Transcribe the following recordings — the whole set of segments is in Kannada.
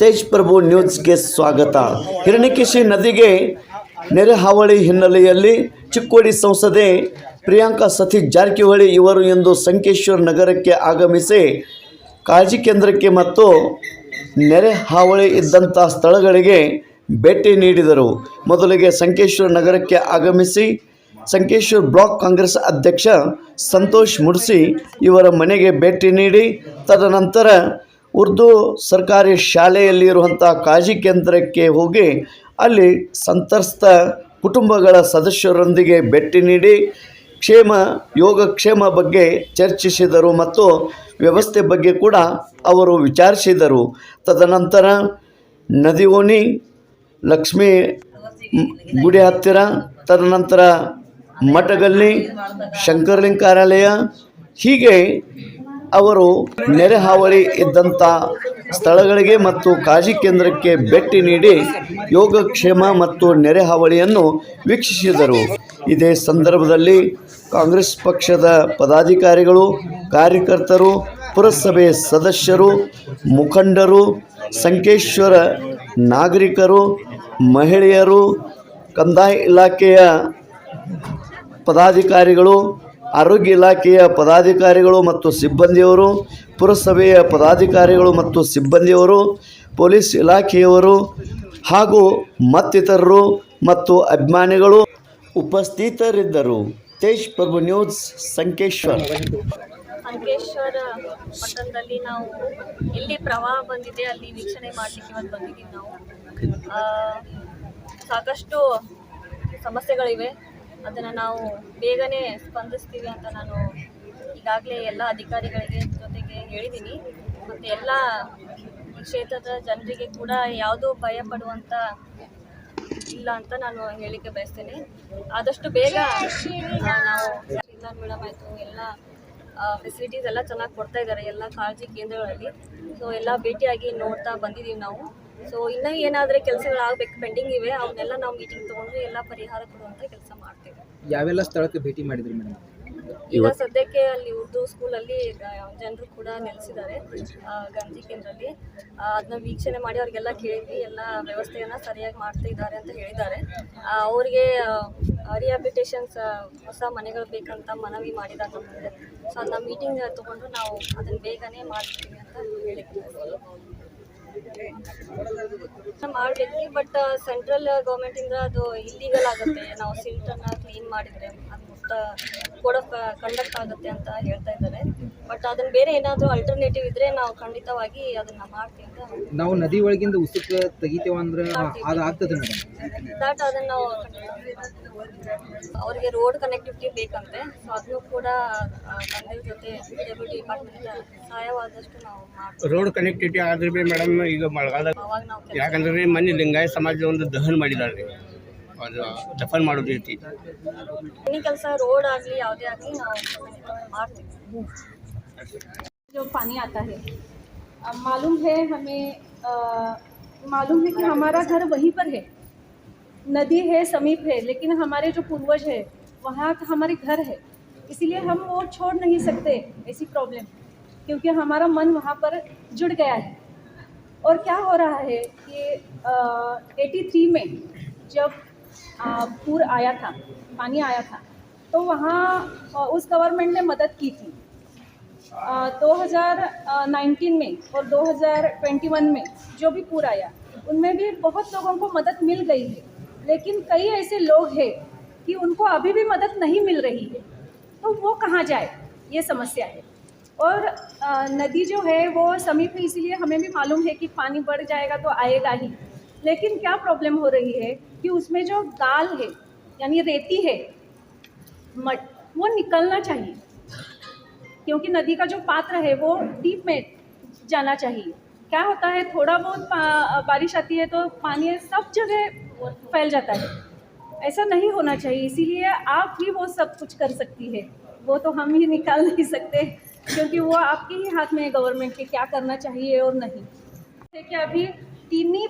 ತೇಜ್ ಪ್ರಭು ನ್ಯೂಸ್ಗೆ ಸ್ವಾಗತ. ಹಿರಣ್ಯಕೇಶಿ ನದಿಗೆ ನೆರೆ ಹಾವಳಿ ಹಿನ್ನೆಲೆಯಲ್ಲಿ ಚಿಕ್ಕೋಡಿ ಸಂಸದೆ ಪ್ರಿಯಾಂಕಾ ಸತೀಶ್ ಜಾರಕಿಹೊಳಿ ಇವರು ಇಂದು ಸಂಕೇಶ್ವರ ನಗರಕ್ಕೆ ಆಗಮಿಸಿ ಕಾಳಜಿ ಕೇಂದ್ರಕ್ಕೆ ಮತ್ತು ನೆರೆ ಹಾವಳಿ ಇದ್ದಂಥ ಸ್ಥಳಗಳಿಗೆ ಭೇಟಿ ನೀಡಿದರು. ಮೊದಲಿಗೆ ಸಂಕೇಶ್ವರ ನಗರಕ್ಕೆ ಆಗಮಿಸಿ ಸಂಕೇಶ್ವರ್ ಬ್ಲಾಕ್ ಕಾಂಗ್ರೆಸ್ ಅಧ್ಯಕ್ಷ ಸಂತೋಷ್ ಮುಡ್ಸಿ ಇವರ ಮನೆಗೆ ಭೇಟಿ ನೀಡಿ, ತದನಂತರ ಉರ್ದು ಸರ್ಕಾರಿ ಶಾಲೆಯಲ್ಲಿರುವಂಥ ಕಾಳಜಿ ಕೇಂದ್ರಕ್ಕೆ ಹೋಗಿ ಅಲ್ಲಿ ಸಂತ್ರಸ್ತ ಕುಟುಂಬಗಳ ಸದಸ್ಯರೊಂದಿಗೆ ಭೇಟಿ ನೀಡಿ ಕ್ಷೇಮ ಯೋಗಕ್ಷೇಮ ಬಗ್ಗೆ ಚರ್ಚಿಸಿದರು ಮತ್ತು ವ್ಯವಸ್ಥೆ ಬಗ್ಗೆ ಕೂಡ ಅವರು ವಿಚಾರಿಸಿದರು. ತದನಂತರ ನದಿಯೋನಿ ಲಕ್ಷ್ಮೀ ಗುಡಿ ಹತ್ತಿರ, ತದನಂತರ ಮಠಗಲ್ಲಿ ಶಂಕರಲಿಂಗ ಕಾರ್ಯಾಲಯ ಹೀಗೆ ಅವರು ನೆರೆಹಾವಳಿ ಇದ್ದಂಥ ಸ್ಥಳಗಳಿಗೆ ಮತ್ತು ಕಾಜಿ ಕೇಂದ್ರಕ್ಕೆ ಭೇಟಿ ನೀಡಿ ಯೋಗಕ್ಷೇಮ ಮತ್ತು ನೆರೆ ಹಾವಳಿಯನ್ನು ವೀಕ್ಷಿಸಿದರು. ಇದೇ ಸಂದರ್ಭದಲ್ಲಿ ಕಾಂಗ್ರೆಸ್ ಪಕ್ಷದ ಪದಾಧಿಕಾರಿಗಳು, ಕಾರ್ಯಕರ್ತರು, ಪುರಸಭೆ ಸದಸ್ಯರು, ಮುಖಂಡರು, ಸಂಕೇಶ್ವರ ನಾಗರಿಕರು, ಮಹಿಳೆಯರು, ಕಂದಾಯ ಇಲಾಖೆಯ ಪದಾಧಿಕಾರಿಗಳು ಆರೋಗ್ಯ ಇಲಾಖೆಯ ಪದಾಧಿಕಾರಿಗಳು ಮತ್ತು ಸಿಬ್ಬಂದಿಯವರು, ಪುರಸಭೆಯ ಪದಾಧಿಕಾರಿಗಳು ಮತ್ತು ಸಿಬ್ಬಂದಿಯವರು, ಪೊಲೀಸ್ ಇಲಾಖೆಯವರು ಹಾಗೂ ಮತ್ತಿತರರು ಮತ್ತು ಅಭಿಮಾನಿಗಳು ಉಪಸ್ಥಿತರಿದ್ದರು. ತೇಜ್ ಪ್ರಭು ನ್ಯೂಸ್, ಸಂಕೇಶ್ವರ್. ಸಂಕೇಶ್ವರ ಪಟ್ಟಣದಲ್ಲಿ ನಾವು ಎಲ್ಲಿ ಪ್ರವಾಹ ಬಂದಿದೆ ಅಲ್ಲಿ ವೀಕ್ಷಣೆ ಮಾಡಲಿಕ್ಕೆ ಇವತ್ತು ಬಂದಿದ್ದೀವಿ ನಾವು. ಸಾಕಷ್ಟು ಸಮಸ್ಯೆಗಳಿವೆ. ಅದನ್ನು ನಾವು ಬೇಗನೆ ಸ್ಪಂದಿಸ್ತೀವಿ ಅಂತ ನಾನು ಈಗಾಗಲೇ ಎಲ್ಲ ಅಧಿಕಾರಿಗಳಿಗೆ ಜೊತೆಗೆ ಹೇಳಿದ್ದೀನಿ ಮತ್ತು ಎಲ್ಲ ಕ್ಷೇತ್ರದ ಜನರಿಗೆ ಕೂಡ ಯಾವುದೂ ಭಯ ಪಡುವಂಥ ಇಲ್ಲ ಅಂತ ನಾನು ಹೇಳಿಕೆ ಬಯಸ್ತೇನೆ. ಆದಷ್ಟು ಬೇಗ ನಾವು ಮೇಡಮ್ ಆಯಿತು, ಎಲ್ಲ ಫೆಸಿಲಿಟೀಸ್ ಎಲ್ಲ ಚೆನ್ನಾಗಿ ಕೊಡ್ತಾ ಇದ್ದಾರೆ ಎಲ್ಲ ಕಾಳಜಿ ಕೇಂದ್ರಗಳಲ್ಲಿ. ಸೊ ಎಲ್ಲ ಭೇಟಿಯಾಗಿ ನೋಡ್ತಾ ಬಂದಿದ್ದೀವಿ ನಾವು. ಸೊ ಇನ್ನೂ ಏನಾದರೆ ಕೆಲಸಗಳಾಗಬೇಕು ಪೆಂಡಿಂಗ್ ಇವೆ ಅವನ್ನೆಲ್ಲ ನಾವು ಮೀಟಿಂಗ್ ತೊಗೊಂಡು ಎಲ್ಲ ಪರಿಹಾರ ಕೊಡುವಂಥ ಕೆಲಸ ಮಾಡ್ತೇವೆ. ಯಾವೆಲ್ಲ ಸ್ಥಳಕ್ಕೆ ಭೇಟಿ ಮಾಡಿದ್ರಿ ಮೇಡಮ್? ಈಗ ಸದ್ಯಕ್ಕೆ ಅಲ್ಲಿ ಉರ್ದು ಸ್ಕೂಲಲ್ಲಿ ಜನರು ಕೂಡ ನೆಲೆಸಿದ್ದಾರೆ ಗಾಂಧಿ ಕೇಂದ್ರದಲ್ಲಿ ಅದನ್ನ ವೀಕ್ಷಣೆ ಮಾಡಿ ಅವ್ರಿಗೆಲ್ಲ ಕೇಳಿ ಎಲ್ಲ ವ್ಯವಸ್ಥೆಯನ್ನು ಸರಿಯಾಗಿ ಮಾಡ್ತಾ ಇದ್ದಾರೆ ಅಂತ ಹೇಳಿದ್ದಾರೆ. ಅವರಿಗೆ ರಿಹಾಬಿಟೇಷನ್ಸ್ ಹೊಸ ಮನೆಗಳು ಬೇಕಂತ ಮನವಿ ಮಾಡಿದಾಗ ಸೊ ಅದನ್ನ ಮೀಟಿಂಗ್ ತಗೊಂಡು ನಾವು ಅದನ್ನು ಬೇಗನೆ ಮಾಡ್ತೀವಿ ಅಂತ ಹೇಳಿದ್ವಿ ಮಾಡಬೇಕು ಬಟ್ ಸೆಂಟ್ರಲ್ ಗೌರ್ಮೆಂಟ್ ಇಂದ ಅದು ಇಲ್ಲಿಗಲ್ ಆಗುತ್ತೆ ನಾವು ಸಿಲ್ಟನ್ನು ಕ್ಲೀನ್ ಮಾಡಿದರೆ ಅದು ಮುಕ್ತ ಕೋಡ್ ಆಫ್ ಕಂಡಕ್ಟ್ ಆಗುತ್ತೆ ಅಂತ ಹೇಳ್ತಾ ಇದ್ದಾರೆ. ಬಟ್ ಅದನ್ನ ಬೇರೆ ಏನಾದರೂ ಅಲ್ಟರ್ನೇಟಿವ್ ಇದ್ರೆ ನಾವು ಖಂಡಿತವಾಗಿ ಅದನ್ನ ಮಾಡ್ತೀವಿ ಅಂತ ನಾವು ನದಿ ಒಳಗಿಂದ ಉಸುಕ ತೆಗಿತೇವೆ ಅಂದ್ರೆ ಅದು ಆಗ್ತದೆ ಮೇಡಮ್ ದಟ್ ಅದನ್ನ ನಾವು ಅವ್ರಿಗೆ ರೋಡ್ ಕನೆಕ್ಟಿವಿಟಿ ಬೇಕಂತೆ. ಸೊ ಅದನ್ನು ಕೂಡ ತಂದೆ ಜೊತೆ ಡಿಪಾರ್ಟ್ಮೆಂಟ್ ಸಹಾಯವಾದಷ್ಟು ನಾವು ಮಾಡ್ತೀವಿ. ರೋಡ್ ಕನೆಕ್ಟಿವಿಟಿ ಆದ್ರೆ ಮೇಡಮ್ ಈಗ ಮಳೆಗಾಲ ಯಾಕಂದ್ರೆ ಮನೆ ಲಿಂಗಾಯತ ಸಮಾಜ ಒಂದು ದಹನ ಮಾಡಿದ್ದಾರೆ. ಅದು ದಫನ್ ಮಾಡೋದು ರೀತಿ ಎನಿ ಕೆಲಸ ರೋಡ್ ಆಗಲಿ ಯಾವುದೇ ಆಗಲಿ ನಾವು ಮಾಡ್ತೀವಿ जो पानी आता है अब मालूम है हमें अ, मालूम है कि हमारा घर वहीं पर है नदी है समीप है लेकिन हमारे जो पूर्वज है वहाँ का हमारे घर है इसीलिए हम वो छोड़ नहीं सकते ऐसी प्रॉब्लम क्योंकि हमारा मन वहाँ पर जुड़ गया है और क्या हो रहा है कि एटी थ्री में जब अ, पूर आया था, पानी आया था। तो वहाँ उस गवर्नमेंट ने मदद की थी। दो हज़ार नाइनटीन में और 2021 में जो भी पूर आया, उनमें भी बहुत लोगों को मदद मिल गई है। लेकिन कई ऐसे लोग हैं कि उनको अभी भी मदद नहीं मिल रही है। तो वो कहाँ जाए? ये समस्या है। और नदी जो है वो समीप है, इसीलिए हमें भी मालूम है कि पानी बढ़ जाएगा तो आएगा ही। लेकिन क्या प्रॉब्लम हो रही है कि उसमें जो गाल है, यानी रेती है, मट, वो निकलना चाहिए। क्योंकि नदी का जो पात्र है, वो डीप में जाना चाहिए। क्या होता है, थोड़ा बहुत बारिश आती है तो पानी सब जगह फैल जाता है। ऐसा नहीं होना चाहिए, इसीलिए आप ही वो सब कुछ कर सकती है। वो तो हम ही निकाल नहीं सकते, क्योंकि वो आपके ही हाथ में है गवर्नमेंट के, क्या करना चाहिए और नहीं। कि अभी तीन ही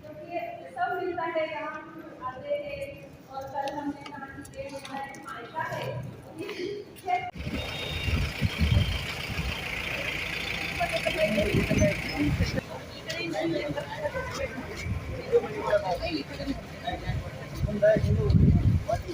क्योंकि सब मिलता है यहाँ आते हैं और कल हमने कहा कि ये हमारा मायका है। इस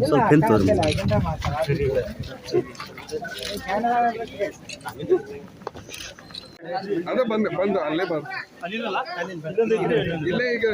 ಸ್ವಲ್ಪ ಎಂತ ಅದೇ ಬಂದೆ ಬಂದು ಅಲ್ಲೇ ಬಂದು ಇಲ್ಲೇ ಈಗ.